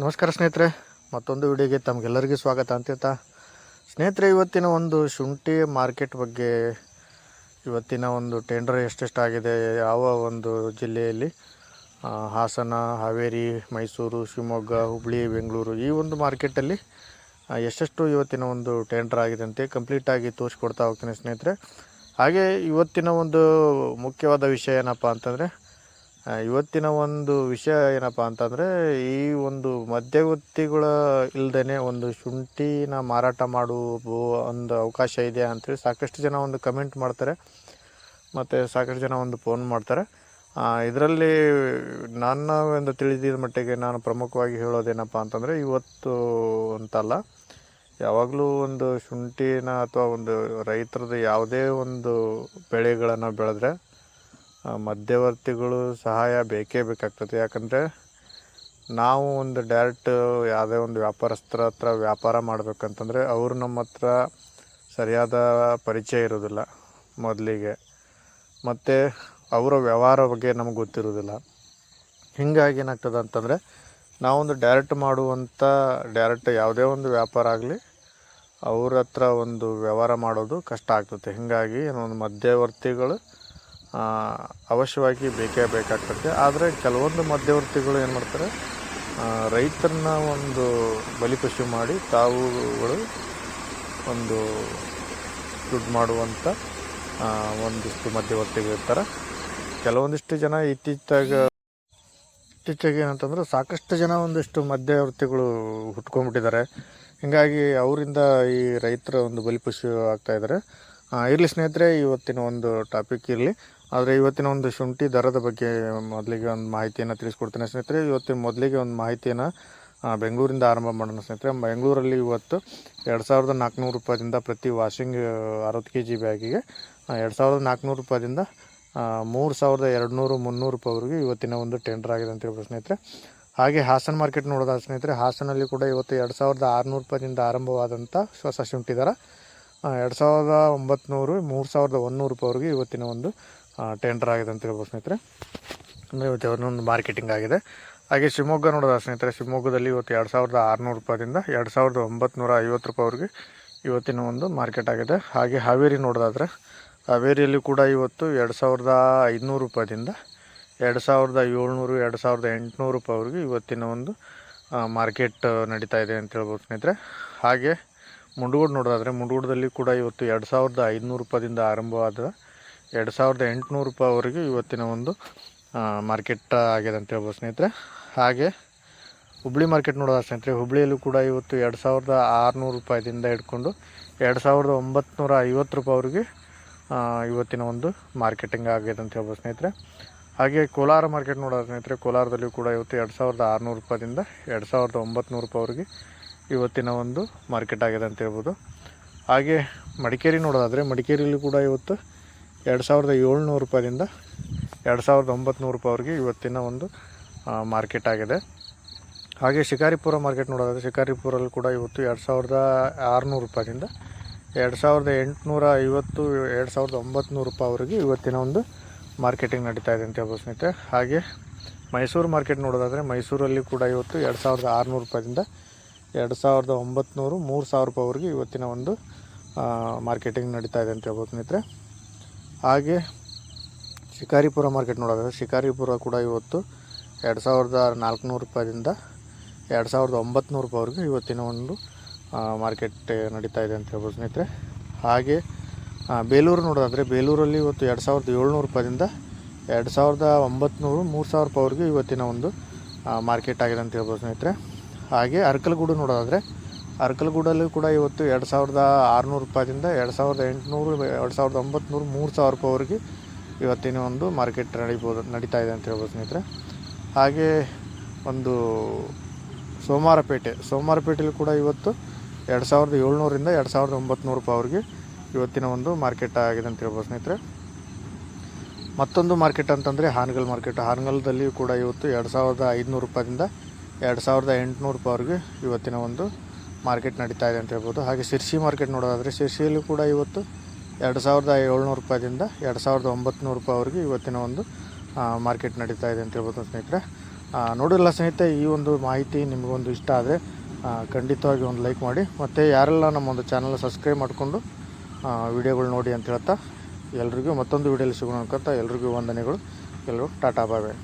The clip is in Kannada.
ನಮಸ್ಕಾರ ಸ್ನೇಹಿತರೆ, ಮತ್ತೊಂದು ವಿಡಿಯೋಗೆ ತಮಗೆಲ್ಲರಿಗೂ ಸ್ವಾಗತ ಅಂತಿರ್ತಾ. ಸ್ನೇಹಿತರೆ, ಇವತ್ತಿನ ಒಂದು ಶುಂಠಿ ಮಾರ್ಕೆಟ್ ಬಗ್ಗೆ ಇವತ್ತಿನ ಒಂದು ಟೆಂಡರ್ ಎಷ್ಟೆಷ್ಟಾಗಿದೆ, ಯಾವ ಒಂದು ಜಿಲ್ಲೆಯಲ್ಲಿ ಹಾಸನ, ಹಾವೇರಿ, ಮೈಸೂರು, ಶಿವಮೊಗ್ಗ ಹುಬ್ಬಳ್ಳಿ ಬೆಂಗಳೂರು ಈ ಒಂದು ಮಾರ್ಕೆಟಲ್ಲಿ ಎಷ್ಟೆಷ್ಟು ಇವತ್ತಿನ ಒಂದು ಟೆಂಡರ್ ಆಗಿದೆ ಅಂತ ಕಂಪ್ಲೀಟಾಗಿ ತೋರಿಸ್ಕೊಡ್ತಾ ಹೋಗ್ತೀನಿ ಸ್ನೇಹಿತರೆ. ಹಾಗೆ ಇವತ್ತಿನ ಒಂದು ಮುಖ್ಯವಾದ ವಿಷಯ ಏನಪ್ಪ ಅಂತಂದರೆ ಇವತ್ತಿನ ಒಂದು ವಿಷಯ ಏನಪ್ಪ ಅಂತಂದರೆ, ಈ ಒಂದು ಮಧ್ಯವರ್ತಿಗಳ ಇಲ್ಲದೇ ಒಂದು ಶುಂಠಿನ ಮಾರಾಟ ಮಾಡುವ ಒಂದು ಅವಕಾಶ ಇದೆ ಅಂತೇಳಿ ಸಾಕಷ್ಟು ಜನ ಒಂದು ಕಮೆಂಟ್ ಮಾಡ್ತಾರೆ. ಮತ್ತು ಸಾಕಷ್ಟು ಜನ ಒಂದು ಫೋನ್ ಮಾಡ್ತಾರೆ. ಇದರಲ್ಲಿ ನನ್ನ ಒಂದು ತಿಳಿದಿದ್ದ ಮಟ್ಟಿಗೆ ನಾನು ಪ್ರಮುಖವಾಗಿ ಹೇಳೋದೇನಪ್ಪ ಅಂತಂದರೆ, ಇವತ್ತು ಅಂತಲ್ಲ, ಯಾವಾಗಲೂ ಒಂದು ಶುಂಠಿನ ಅಥವಾ ಒಂದು ರೈತರದ್ದು ಯಾವುದೇ ಒಂದು ಬೆಳೆಗಳನ್ನು ಬೆಳೆದ್ರೆ ಮಧ್ಯವರ್ತಿಗಳು ಸಹಾಯ ಬೇಕೇ ಬೇಕಾಗ್ತದೆ. ಯಾಕಂದರೆ ನಾವು ಒಂದು ಡೈರೆಕ್ಟ್ ಯಾವುದೇ ಒಂದು ವ್ಯಾಪಾರಸ್ಥರ ಹತ್ರ ವ್ಯಾಪಾರ ಮಾಡಬೇಕಂತಂದರೆ ಅವರು ನಮ್ಮ ಹತ್ರ ಸರಿಯಾದ ಪರಿಚಯ ಇರೋದಿಲ್ಲ ಮೊದಲಿಗೆ. ಮತ್ತು ಅವರ ವ್ಯವಹಾರ ಬಗ್ಗೆ ನಮ್ಗೆ ಗೊತ್ತಿರೋದಿಲ್ಲ. ಹೀಗಾಗಿ ಏನಾಗ್ತದೆ ಅಂತಂದರೆ ನಾವೊಂದು ಡೈರೆಕ್ಟ್ ಮಾಡುವಂಥ ಡೈರೆಕ್ಟ್ ಯಾವುದೇ ಒಂದು ವ್ಯಾಪಾರ ಆಗಲಿ ಅವ್ರ ಹತ್ರ ಒಂದು ವ್ಯವಹಾರ ಮಾಡೋದು ಕಷ್ಟ ಆಗ್ತದೆ. ಹೀಗಾಗಿ ಒಂದು ಮಧ್ಯವರ್ತಿಗಳು ಅವಶ್ಯವಾಗಿ ಬೇಕೇ ಬೇಕಾಗ್ತದೆ. ಆದರೆ ಕೆಲವೊಂದು ಮಧ್ಯವರ್ತಿಗಳು ಏನು ಮಾಡ್ತಾರೆ ರೈತರನ್ನ ಒಂದು ಬಲಿಪಶು ಮಾಡಿ ತಾವುಗಳು ಒಂದು ದುಡ್ಡು ಮಾಡುವಂಥ ಒಂದಿಷ್ಟು ಮಧ್ಯವರ್ತಿಗಳು ಇರ್ತಾರೆ. ಕೆಲವೊಂದಿಷ್ಟು ಜನ ಇತ್ತೀಚಾಗ ಇತ್ತೀಚೆಗೆ ಏನಂತಂದ್ರೆ ಸಾಕಷ್ಟು ಜನ ಒಂದಿಷ್ಟು ಮಧ್ಯವರ್ತಿಗಳು ಹುಟ್ಕೊಂಡ್ಬಿಟ್ಟಿದ್ದಾರೆ. ಹೀಗಾಗಿ ಅವರಿಂದ ಈ ರೈತರ ಒಂದು ಬಲಿಪಶು ಆಗ್ತಾ ಇದ್ದಾರೆ. ಇರಲಿ ಸ್ನೇಹಿತರೆ, ಇವತ್ತಿನ ಒಂದು ಟಾಪಿಕ್ ಇರಲಿ. ಆದರೆ ಇವತ್ತಿನ ಒಂದು ಶುಂಠಿ ದರದ ಬಗ್ಗೆ ಮೊದಲಿಗೆ ಒಂದು ಮಾಹಿತಿಯನ್ನು ತಿಳಿಸ್ಕೊಡ್ತೇನೆ ಸ್ನೇಹಿತರೆ. ಇವತ್ತಿನ ಮೊದಲಿಗೆ ಒಂದು ಮಾಹಿತಿಯನ್ನು ಬೆಂಗಳೂರಿಂದ ಆರಂಭ ಮಾಡೋಣ ಸ್ನೇಹಿತರೆ. ಬೆಂಗಳೂರಲ್ಲಿ ಇವತ್ತು ಎರಡು ಸಾವಿರದ ನಾಲ್ಕುನೂರು ರೂಪಾಯಿಂದ ಪ್ರತಿ ವಾಷಿಂಗ್ ಅರವತ್ತು ಕೆ ಜಿ ಬ್ಯಾಗಿಗೆ ಎರಡು ಸಾವಿರದ ನಾಲ್ಕುನೂರು ರೂಪಾಯಿಂದ ಮೂರು ಸಾವಿರದ ಎರಡುನೂರು ಮುನ್ನೂರು ರೂಪಾಯಿವರೆಗೂ ಇವತ್ತಿನ ಒಂದು ಟೆಂಡರ್ ಆಗಿದೆ ಅಂತ ಹೇಳ್ಬೋದು ಸ್ನೇಹಿತರೆ. ಹಾಗೆ ಹಾಸನ ಮಾರ್ಕೆಟ್ ನೋಡೋದಾದ ಸ್ನೇಹಿತರೆ, ಹಾಸನಲ್ಲಿ ಕೂಡ ಇವತ್ತು ಎರಡು ಸಾವಿರದ ಆರುನೂರು ರೂಪಾಯಿಂದ ಆರಂಭವಾದಂಥ ಹೊಸ ಶುಂಠಿ ದರ ಎರಡು ಸಾವಿರದ ಒಂಬತ್ನೂರು, ಮೂರು ಸಾವಿರದ ಒಂದುನೂರು ರೂಪಾಯಿವರೆಗೂ ಇವತ್ತಿನ ಒಂದು ಟೆಂಡರ್ ಆಗಿದೆ ಅಂತ ಹೇಳ್ಬೋದು ಸ್ನೇಹಿತರೆ. ಅಂದರೆ ಇವತ್ತು ಒಂದು ಮಾರ್ಕೆಟಿಂಗ್ ಆಗಿದೆ. ಹಾಗೆ ಶಿವಮೊಗ್ಗ ನೋಡೋದ ಸ್ನೇಹಿತರೆ? ಶಿವಮೊಗ್ಗದಲ್ಲಿ ಇವತ್ತು ಎರಡು ಸಾವಿರದ ಆರುನೂರು ರೂಪಾಯಿಂದ ಎರಡು ಸಾವಿರದ ಒಂಬತ್ನೂರ ಐವತ್ತು ರೂಪಾಯಿವರೆಗೆ ಇವತ್ತಿನ ಒಂದು ಮಾರ್ಕೆಟ್ ಆಗಿದೆ. ಹಾಗೆ ಹಾವೇರಿ ನೋಡೋದಾದರೆ, ಹಾವೇರಿಯಲ್ಲಿ ಕೂಡ ಇವತ್ತು ಎರಡು ಸಾವಿರದ ಐದುನೂರು ರೂಪಾಯಿಂದ ಎರಡು ಸಾವಿರದ ಏಳ್ನೂರು, ಎರಡು ಸಾವಿರದ ಎಂಟುನೂರು ರೂಪಾಯಿವರೆಗೂ ಇವತ್ತಿನ ಒಂದು ಮಾರ್ಕೆಟ್ ನಡೀತಾ ಇದೆ ಅಂತ ಹೇಳ್ಬೋದು ಸ್ನೇಹಿತರೆ. ಹಾಗೆ ಮುಂಡಗೋಡು ನೋಡೋದಾದರೆ, ಮುಂಡಗೋಡದಲ್ಲಿ ಕೂಡ ಇವತ್ತು ಎರಡು ಸಾವಿರದ ಐದುನೂರು ರೂಪಾಯಿಂದ ಆರಂಭವಾದ ಎರಡು ಸಾವಿರದ ಎಂಟುನೂರು ರೂಪಾಯಿವರೆಗೂ ಇವತ್ತಿನ ಒಂದು ಮಾರ್ಕೆಟ್ ಆಗಿದೆ ಅಂತ ಹೇಳ್ಬೋದು ಸ್ನೇಹಿತರೆ. ಹಾಗೆ ಹುಬ್ಳಿ ಮಾರ್ಕೆಟ್ ನೋಡೋದ ಸ್ನೇಹಿತರೆ. ಹುಬ್ಳಿಯಲ್ಲೂ ಕೂಡ ಇವತ್ತು ಎರಡು ಸಾವಿರದ ಆರುನೂರು ರೂಪಾಯಿದಿಂದ ಹಿಡ್ಕೊಂಡು ಎರಡು ಸಾವಿರದ ಒಂಬತ್ನೂರ ಐವತ್ತು ರೂಪಾಯಿವರೆಗೆ ಇವತ್ತಿನ ಒಂದು ಮಾರ್ಕೆಟಿಂಗ್ ಆಗಿದೆ ಅಂತ ಹೇಳ್ಬೋದು ಸ್ನೇಹಿತರೆ. ಹಾಗೆ ಕೋಲಾರ ಮಾರ್ಕೆಟ್ ನೋಡೋದ ಸ್ನೇಹಿತರೆ. ಕೋಲಾರದಲ್ಲಿಯೂ ಕೂಡ ಇವತ್ತು ಎರಡು ಸಾವಿರದ ಆರುನೂರು ರೂಪಾಯಿಂದ ಎರಡು ಸಾವಿರದ ಒಂಬತ್ನೂರು ರೂಪಾಯಿವರೆಗೆ ಇವತ್ತಿನ ಒಂದು ಮಾರ್ಕೆಟ್ ಆಗಿದೆ ಅಂತ ಹೇಳ್ಬೋದು. ಹಾಗೆ ಮಡಿಕೇರಿ ನೋಡೋದಾದರೆ ಮಡಿಕೇರಿಯಲ್ಲೂ ಕೂಡ ಇವತ್ತು ಎರಡು ಸಾವಿರದ ಏಳ್ನೂರು ರೂಪಾಯಿಂದ ಎರಡು ಸಾವಿರದ ಒಂಬತ್ನೂರು ರೂಪಾಯಿವರೆಗೆ ಇವತ್ತಿನ ಒಂದು ಮಾರ್ಕೆಟ್ ಆಗಿದೆ. ಹಾಗೆ ಶಿಕಾರಿಪುರ ಮಾರ್ಕೆಟ್ ನೋಡೋದಾದ್ರೆ ಶಿಕಾರಿಪುರಲ್ಲಿ ಕೂಡ ಇವತ್ತು ಎರಡು ಸಾವಿರದ ಆರುನೂರು ರೂಪಾಯಿಂದ ಎರಡು ಸಾವಿರದ ಎಂಟುನೂರ ಐವತ್ತು, ಎರಡು ಸಾವಿರದ ಒಂಬತ್ನೂರು ರೂಪಾಯಿವರೆಗೆ ಇವತ್ತಿನ ಒಂದು ಮಾರ್ಕೆಟಿಂಗ್ ನಡೀತಾ ಇದೆ ಅಂತ ಹೇಳ್ಬೋದು ಸ್ನೇಹಿತರೆ. ಹಾಗೆ ಮೈಸೂರು ಮಾರ್ಕೆಟ್ ನೋಡೋದಾದರೆ ಮೈಸೂರಲ್ಲಿ ಕೂಡ ಇವತ್ತು ಎರಡು ಸಾವಿರದ ಆರುನೂರು ರೂಪಾಯಿಂದ ಎರಡು ಸಾವಿರದ ಒಂಬತ್ನೂರು ಮೂರು ಸಾವಿರ ರೂಪಾಯಿವರೆಗೆ ಇವತ್ತಿನ ಒಂದು ಮಾರ್ಕೆಟಿಂಗ್ ನಡೀತಾ ಇದೆ ಅಂತ ಹೇಳ್ಬೋದು ಸ್ನೇಹಿತರೆ. ಹಾಗೆ ಶಿಕಾರಿಪುರ ಮಾರ್ಕೆಟ್ ನೋಡೋದಾದ್ರೆ ಶಿಕಾರಿಪುರ ಕೂಡ ಇವತ್ತು ಎರಡು ಸಾವಿರದ ನಾಲ್ಕುನೂರು ರೂಪಾಯಿಂದ ಎರಡು ಸಾವಿರದ ಒಂಬತ್ನೂರು ರೂಪಾಯಿವರೆಗೂ ಇವತ್ತಿನ ಒಂದು ಮಾರ್ಕೆಟ್ ನಡೀತಾ ಇದೆ ಅಂತ ಹೇಳ್ಬೋದು ಸ್ನೇಹಿತರೆ. ಹಾಗೆ ಬೇಲೂರು ನೋಡೋದಾದರೆ ಬೇಲೂರಲ್ಲಿ ಇವತ್ತು ಎರಡು ಸಾವಿರದ ಏಳ್ನೂರು ರೂಪಾಯಿಂದ ಎರಡು ಸಾವಿರದ ಒಂಬತ್ನೂರು, ಮೂರು ಸಾವಿರ ರೂಪಾಯಿವರೆಗೂ ಇವತ್ತಿನ ಒಂದು ಮಾರ್ಕೆಟ್ ಆಗಿದೆ ಅಂತ ಹೇಳ್ಬೋದು ಸ್ನೇಹಿತರೆ. ಹಾಗೆ ಅರ್ಕಲಗೂಡು ನೋಡೋದಾದರೆ ಅರ್ಕಲಗೂಡಲ್ಲೂ ಕೂಡ ಇವತ್ತು ಎರಡು ಸಾವಿರದ ಆರುನೂರು ರೂಪಾಯಿಂದ ಎರಡು ಸಾವಿರದ ಎಂಟುನೂರು, ಎರಡು ಸಾವಿರದ ಒಂಬತ್ತುನೂರು ಮೂರು ಸಾವಿರ ರೂಪಾಯಿವರೆಗೆ ಇವತ್ತಿನ ಒಂದು ಮಾರ್ಕೆಟ್ ನಡೀಬೋದು, ನಡೀತಾ ಇದೆ ಅಂತ ಹೇಳ್ಬೋದು ಸ್ನೇಹಿತರೆ. ಹಾಗೆ ಒಂದು ಸೋಮವಾರಪೇಟೆ, ಸೋಮವಾರಪೇಟೆಯಲ್ಲಿ ಕೂಡ ಇವತ್ತು ಎರಡು ಸಾವಿರದ ಏಳ್ನೂರಿಂದ ಎರಡು ಸಾವಿರದ ಒಂಬತ್ತುನೂರು ರೂಪಾಯಿವರೆಗೆ ಇವತ್ತಿನ ಒಂದು ಮಾರ್ಕೆಟ್ ಆಗಿದೆ ಅಂತ ಹೇಳ್ಬೋದು ಸ್ನೇಹಿತರೆ. ಮತ್ತೊಂದು ಮಾರ್ಕೆಟ್ ಅಂತಂದರೆ ಹಾನಗಲ್ ಮಾರ್ಕೆಟ್. ಹಾನಗಲ್ದಲ್ಲಿಯೂ ಕೂಡ ಇವತ್ತು ಎರಡು ಸಾವಿರದ ಐದುನೂರು ರೂಪಾಯಿಂದ ಎರಡು ಸಾವಿರದ ಎಂಟುನೂರು ರೂಪಾಯಿವರೆಗೆ ಇವತ್ತಿನ ಒಂದು ಮಾರ್ಕೆಟ್ ನಡೀತಾ ಇದೆ ಅಂತ ಹೇಳ್ಬೋದು. ಹಾಗೆ ಶಿರ್ಸಿ ಮಾರ್ಕೆಟ್ ನೋಡೋದಾದರೆ ಶಿರ್ಸಿಯಲ್ಲೂ ಕೂಡ ಇವತ್ತು ಎರಡು ಸಾವಿರದ ಏಳ್ನೂರು ರೂಪಾಯಿಂದ ಎರಡು ಸಾವಿರದ ಒಂಬತ್ನೂರು ರೂಪಾಯಿವರೆಗೆ ಇವತ್ತಿನ ಒಂದು ಮಾರ್ಕೆಟ್ ನಡೀತಾ ಇದೆ ಅಂತ ಹೇಳ್ಬೋದು ಸ್ನೇಹಿತರೆ. ನೋಡಿಲ್ಲ ಸ್ನೇಹಿತರೆ, ಈ ಒಂದು ಮಾಹಿತಿ ನಿಮಗೊಂದು ಇಷ್ಟ ಆದರೆ ಖಂಡಿತವಾಗಿ ಒಂದು ಲೈಕ್ ಮಾಡಿ. ಮತ್ತು ಯಾರೆಲ್ಲ ನಮ್ಮ ಒಂದು ಚಾನಲ್ ಸಬ್ಸ್ಕ್ರೈಬ್ ಮಾಡಿಕೊಂಡು ವಿಡಿಯೋಗಳು ನೋಡಿ ಅಂತ ಹೇಳ್ತಾ, ಎಲ್ರಿಗೂ ಮತ್ತೊಂದು ವಿಡಿಯೋಲಿ ಸಿಗೋಣ ಅನ್ಕೊತಾ ಎಲ್ರಿಗೂ ವಂದನೆಗಳು. ಎಲ್ಲರೂ ಟಾಟಾ ಬಾಯ್.